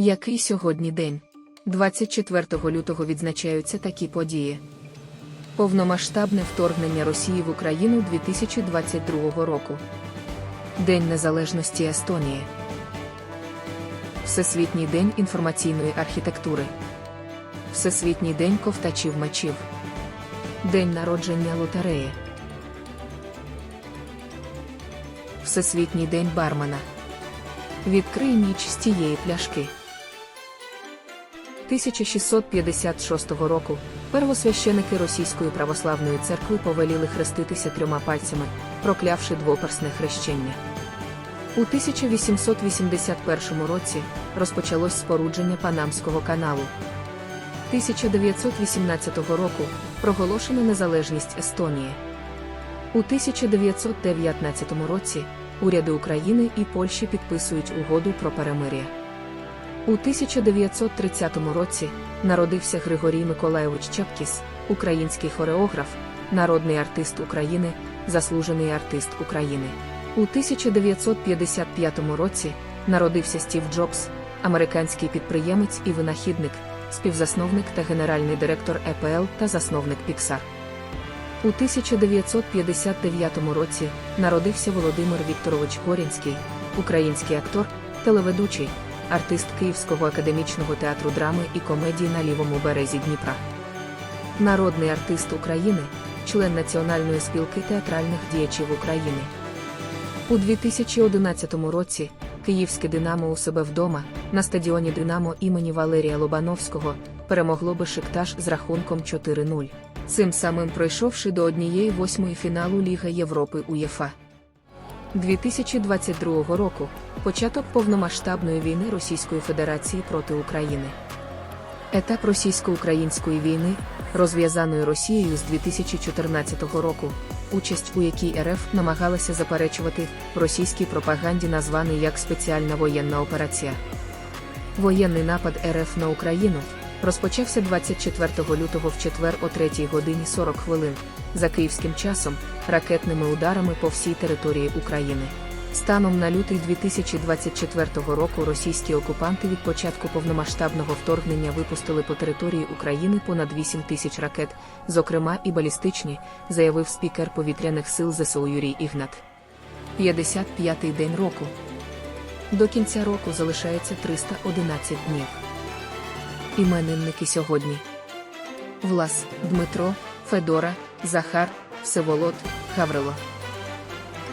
Який сьогодні день? 24 лютого відзначаються такі події. Повномасштабне вторгнення Росії в Україну 2022 року. День Незалежності Естонії. Всесвітній день інформаційної архітектури. Всесвітній день ковтачів мечів. День народження лотереї. Всесвітній день бармена. Відкрий ніч з тієї пляшки. 1656 року первосвященики Російської православної церкви повеліли хреститися трьома пальцями, проклявши двоперсне хрещення. У 1881 році розпочалось спорудження Панамського каналу. 1918 року проголошена незалежність Естонії. У 1919 році уряди України і Польщі підписують угоду про перемир'я. У 1930 році народився Григорій Миколайович Чапкіс, український хореограф, народний артист України, заслужений артист України. У 1955 році народився Стів Джобс, американський підприємець і винахідник, співзасновник та генеральний директор ЕПЛ та засновник Pixar. У 1959 році народився Володимир Вікторович Горінський, український актор, телеведучий, артист Київського академічного театру драми і комедії на лівому березі Дніпра. Народний артист України, член Національної спілки театральних діячів України. У 2011 році Київське Динамо у себе вдома на стадіоні Динамо імені Валерія Лобановського перемогло Бешикташ з рахунком 4-0, цим самим пройшовши до однієї восьмої фіналу Ліга Європи УЄФА. 2022 року початок повномасштабної війни Російської Федерації проти України. Етап російсько-української війни, розв'язаної Росією з 2014 року, участь у якій РФ намагалася заперечувати російській пропаганді, названий як спеціальна воєнна операція. Воєнний напад РФ на Україну розпочався 24 лютого в четвер о 3 годині 40 хвилин за київським часом ракетними ударами по всій території України. Станом на лютий 2024 року російські окупанти від початку повномасштабного вторгнення випустили по території України понад 8 тисяч ракет, зокрема і балістичні, заявив спікер повітряних сил ЗСУ Юрій Ігнат. 55-й день року. До кінця року залишається 311 днів. Іменинники сьогодні. Влас, Дмитро, Федора, Захар, Всеволод, Гаврило.